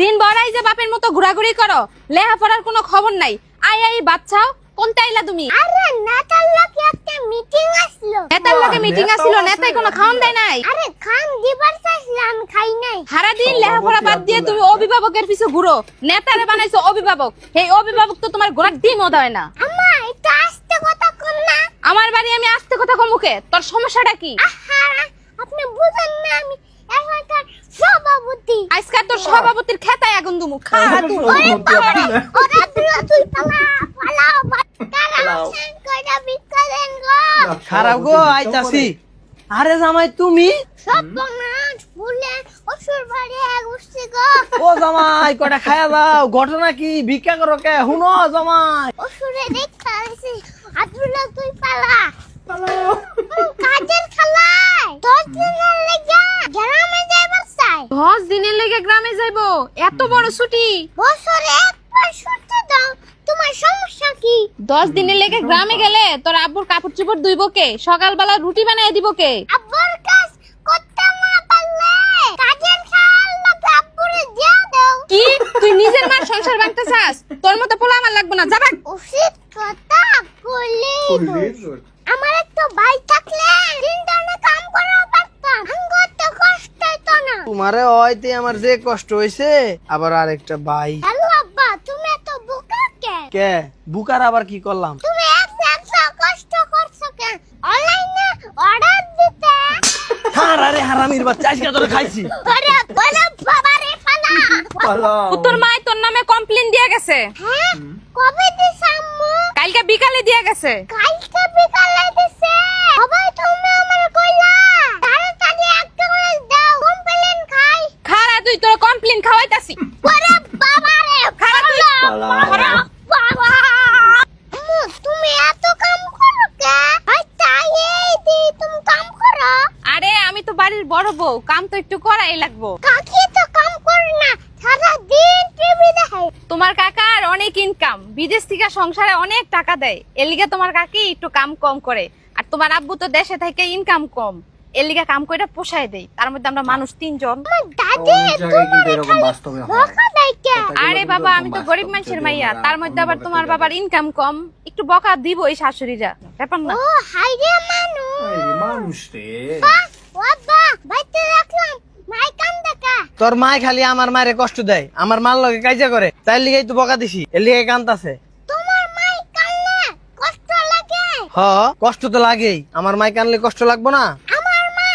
দিন বড়াই যে বাপের মতো ঘোরাঘুরি করো লেহা পড়ার কোনো খবর নাই। আই আই বাচ্চাও কোনটা আইলা তুমি? আরে নেতার লোকে একটা মিটিং আসলো। নেতার লগে মিটিং আছে। নেতাই কোনো খাওন দেয় নাই। আরে খান দিবার চাইছিল আমি খাই নাই। সারা দিন লেখাপড়া বাদ দিয়ে তুমি অভিভাবকের পিছু ঘুরো। নেতারে বানাইছো অভিভাবক। এই অভিভাবক তো তোমার গোড়ার ডিমও দেয় না। আমা এটা আস্তে কথা কম না। আমার বাড়ি আমি আস্তে কথা কম মুখে তোর সমস্যাটা কি? আহা আপনি বুঝেন না আমি সভাপতি। সভাপতির খেতায় আগুন দুমু খা। তুই ওরে বাবারে ওরা তুই তুই পালা পালা তারা সেন কইরা বিকালেন গো খারাপ গো আইতাছি। আরে জামাই তুমি? সব বনাস ফুলে অসুর বাড়ি গুছছে গো। ও জামাই কটা খায়া দাও ঘটনা কি? ভিক্ষা করো কে? হুনো জামাই। অসুরে দেখা আছে আদুলা তুই পালা উম, কাজের খালাই দশ দিনের লেগে গ্রামে যাইবার চাই দশ দিনের লেগে গ্রামে যাইবো। এত বড় ছুটি। বছরে একবার ছুটি দাও। তোমার সমস্যা কি? দশ দিনের লেগে গ্রামে গেলে তোর আব্বুর কাপড় চোপড় ধুইব কে? সকালবেলা রুটি বানাই দিব কে? আব্বুর কাজ করতে না পারলে কাজের খাল আব্বুরে দিয়া দাও। কি? তুই নিজের মার সংসার ভাঙতে চাস? তোর মতো পোলা আমার লাগবে না। যাবা উচিত কথা করলে আমার একটা ভাই থাকলে দিন দানে কাম করা তোমারে হয়তে আমার যে কষ্ট হইছে আবার আরেকটা ভাই। হ্যালো আব্বা তুমি এত বোকা কেন কে? বুকার আবার কি করলাম? তুমি এত এত কষ্ট করছ কেন অনলাইনে অর্ডার দিতে। হার আরে হারামির বাচ্চা আজকে তোরে খাইছি। করে বলে বাবারে ফালা। তোর মায় তোর নামে কমপ্লেন দিয়ে গেছে। হ্যাঁ কবে দিছ আম্মু? কালকে বিকালে দিয়ে গেছে। কালকে বিকালে দিছে সবাই তুমি আমার কইলা তাড়াতাড়ি একটা করে দাও কমপ্লেন খাই খারা তুই কমপ্লেন খাওয়াইতাছি। ওরে বাবারে খারা তুই ফালা বাবা। তুমি এত কাম করো কে? আচ্ছা এই দি তুমি কাম করো। আরে আমি তো বাড়ির বড় বউ কাম তো একটু করাই লাগবো। কাকি তো কাম করে না সারা দিন টিভি দেখে। তোমার কাকার অনেক ইনকাম বিদেশ থেকে সংসারে অনেক টাকা দেয়। এলিগে তোমার কাকি একটু কাম কম করে। আর তোমার আব্বু তো দেশে থেকে ইনকাম কম। এলিগে কাম করে পোষায় দেয় তার মধ্যে আমরা মানুষ তিনজন। কিন্তু আরে বাবা আমি তো গরিব মানুষের মাইয়া। তার মধ্যে আবার তোমার বাবার ইনকাম কম। একটু বকা দিব এই শাশুড়িরা। ব্যাপার না। ও হাই রে মানুষ। রে বাইতে রাখলাম। মাই তোর মায় খালি আমার মায়ের কষ্ট দেয়। আমার মার লগে কাইজা করে। তাই লিগেই তো বকা দিছি। এর লিগে কান্তাছে। তোমার মাই কানলে কষ্ট লাগে? হ কষ্ট তো লাগেই। আমার মায় কানলে কষ্ট লাগবো না আমার মা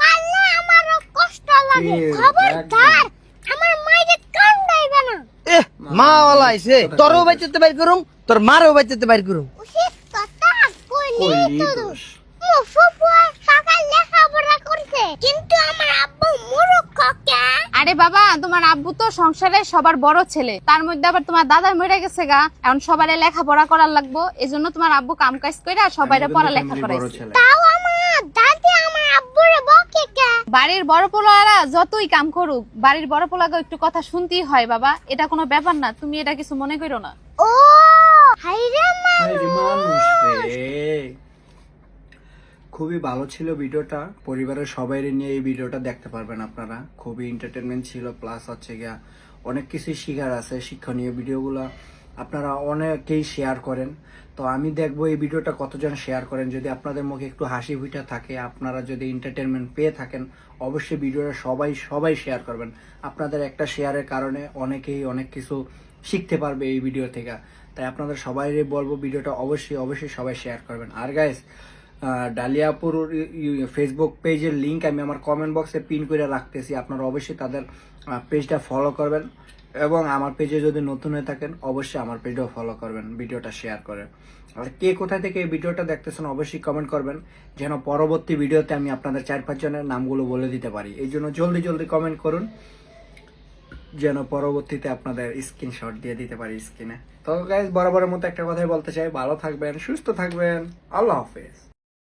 কানলে আমারও কষ্ট লাগে খবরদার! আমার মাইরে কান দেবে না। এ মা ওলা আইছে। তোরও বাইতে বাইর করুম তোর মারও বাইতে বাইর করুম। উচিত কথা কইলি কইলি তো দোষ। মুফুফু কাকা লেখাপড়া করছে। কিন্তু আমার আব্বু মূর্খ কে? আরে বাবা তোমার আব্বু তো সংসারে সবার বড় ছেলে। তার মধ্যে আবার তোমার দাদা মরে গেছে গা। এখন সবারে লেখাপড়া করার লাগবো। এজন্য তোমার আব্বু কাম কাজ করে সবাইরে কিন্তু পড়ালেখা করাইছে। তাও আমার দাদি আমার আব্বুরে বকে কে বাড়ির বড় পোলারা যতই কাম করুক বাড়ির বড় পোলাকে একটু কথা শুনতেই হয় বাবা। এটা কোনো ব্যাপার না তুমি এটা কিছু মনে করো না। ও হাইরে মানুষ খুবই ভালো ছিল ভিডিওটা। পরিবারের সবাই নিয়ে এই ভিডিওটা দেখতে পারবেন আপনারা। খুবই এন্টারটেনমেন্ট ছিল প্লাস হচ্ছে গিয়া অনেক কিছুই শিখার আছে শিক্ষণীয় ভিডিওগুলো। আপনারা অনেকেই শেয়ার করেন। তো আমি দেখব এই ভিডিওটা কতজন শেয়ার করেন। যদি আপনাদের মুখে একটু হাসি ভিটা থাকে, আপনারা যদি এন্টারটেনমেন্ট পেয়ে থাকেন, অবশ্যই ভিডিওটা সবাই সবাই শেয়ার করবেন। আপনাদের একটা শেয়ারের কারণে অনেকেই অনেক কিছু শিখতে পারবে এই ভিডিও থেকে। তাই আপনাদের সবাই বলব, ভিডিওটা অবশ্যই অবশ্যই সবাই শেয়ার করবেন। আর গাইস ডালিয়াপুর ফেসবুক পেজের লিংক আমি আমার কমেন্ট বক্সে পিন করে রাখতেছি। আপনারা অবশ্যই তাদের পেজটা ফলো করবেন। এবং আমার পেজে যদি নতুন হয়ে থাকেন, অবশ্যই আমার পেজটাও ফলো করবেন, ভিডিওটা শেয়ার করে। আর কে কোথা থেকে এই ভিডিওটা দেখতেছেন, অবশ্যই কমেন্ট করবেন, যেন পরবর্তী ভিডিওতে আমি আপনাদের চার পাঁচ জনের নামগুলো বলে দিতে পারি। এই জন্য জলদি জলদি কমেন্ট করুন, যেন পরবর্তীতে আপনাদের স্ক্রিনশট দিয়ে দিতে পারি স্ক্রিনে তো গাইজ বরাবরের মতো একটা কথাই বলতে চাই। ভালো থাকবেন, সুস্থ থাকবেন। আল্লাহ হাফেজ।